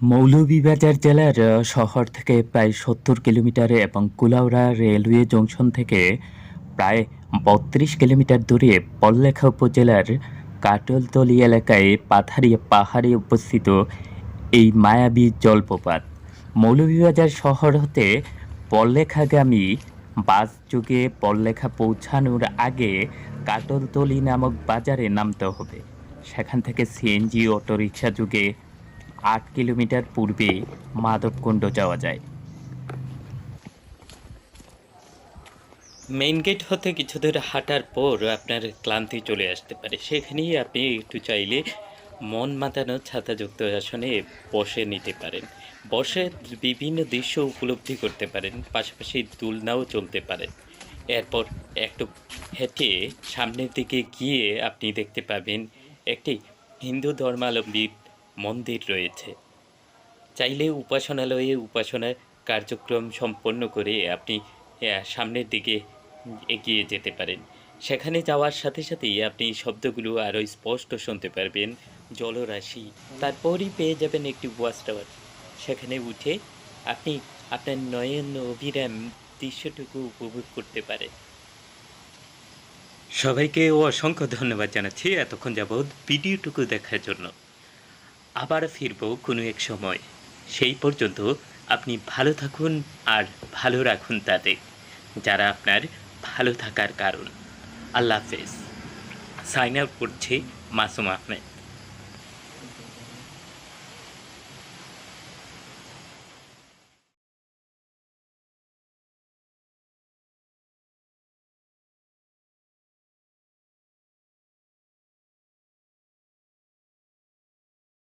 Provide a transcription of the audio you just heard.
মৌলভীবাজার জেলার শহর থেকে প্রায় সত্তর কিলোমিটার এবং কুলাউড়া রেলওয়ে জংশন থেকে প্রায় বত্রিশ কিলোমিটার দূরে পল্লেখা উপজেলার কাটলতলি এলাকায় পাথারিয়া পাহাড়ে অবস্থিত এই মায়াবী জলপ্রপাত। মৌলভীবাজার শহর হতে পল্লেখাগামী বাস যুগে পল্লেখা পৌঁছানোর আগে কাটলতলি নামক বাজারে নামতে হবে। সেখান থেকে সিএনজি অটোরিকশা যুগে আট কিলোমিটার পূর্বে মাধবকুণ্ড যাওয়া যায়। মেইন গেট হতে কিছু দূর হাঁটার পর আপনার ক্লান্তি চলে আসতে পারে। সেখানেই আপনি একটু চাইলে মন মাতানো ছাতাযুক্ত আসনে বসে নিতে পারেন। বসে বিভিন্ন দৃশ্য উপলব্ধি করতে পারেন, পাশাপাশি দুলনাও চলতে পারেন এরপর একটু হেঁটে সামনের দিকে গিয়ে আপনি দেখতে পাবেন একটি হিন্দু ধর্মাবলম্বী মন্দির রয়েছে। চাইলে উপাসনালয়ে উপাসনার কার্যক্রম সম্পন্ন করে আপনি সামনের দিকে এগিয়ে যেতে পারেন। সেখানে যাওয়ার সাথে সাথেই আপনি শব্দগুলো আরও স্পষ্ট শুনতে পারবেন। জলরাশি। তারপরই পেয়ে যাবেন একটি ওয়াচ টাওয়ার। সেখানে উঠে আপনি আপনার নয়ন অভিরাম দৃশ্যটুকু উপভোগ করতে পারেন। সবাইকে অসংখ্য ধন্যবাদ জানাচ্ছি এতক্ষণ যাবৎ ভিডিওটুকু দেখার জন্য। আবার ফিরবো কোনো এক সময়। সেই পর্যন্ত আপনি ভালো থাকুন আর ভালো রাখুন তাদের, যারা আপনার ভালো থাকার কারণ। আল্লাহ হাফেজ। সাইন আউট করছে মাসুম আহমেদ।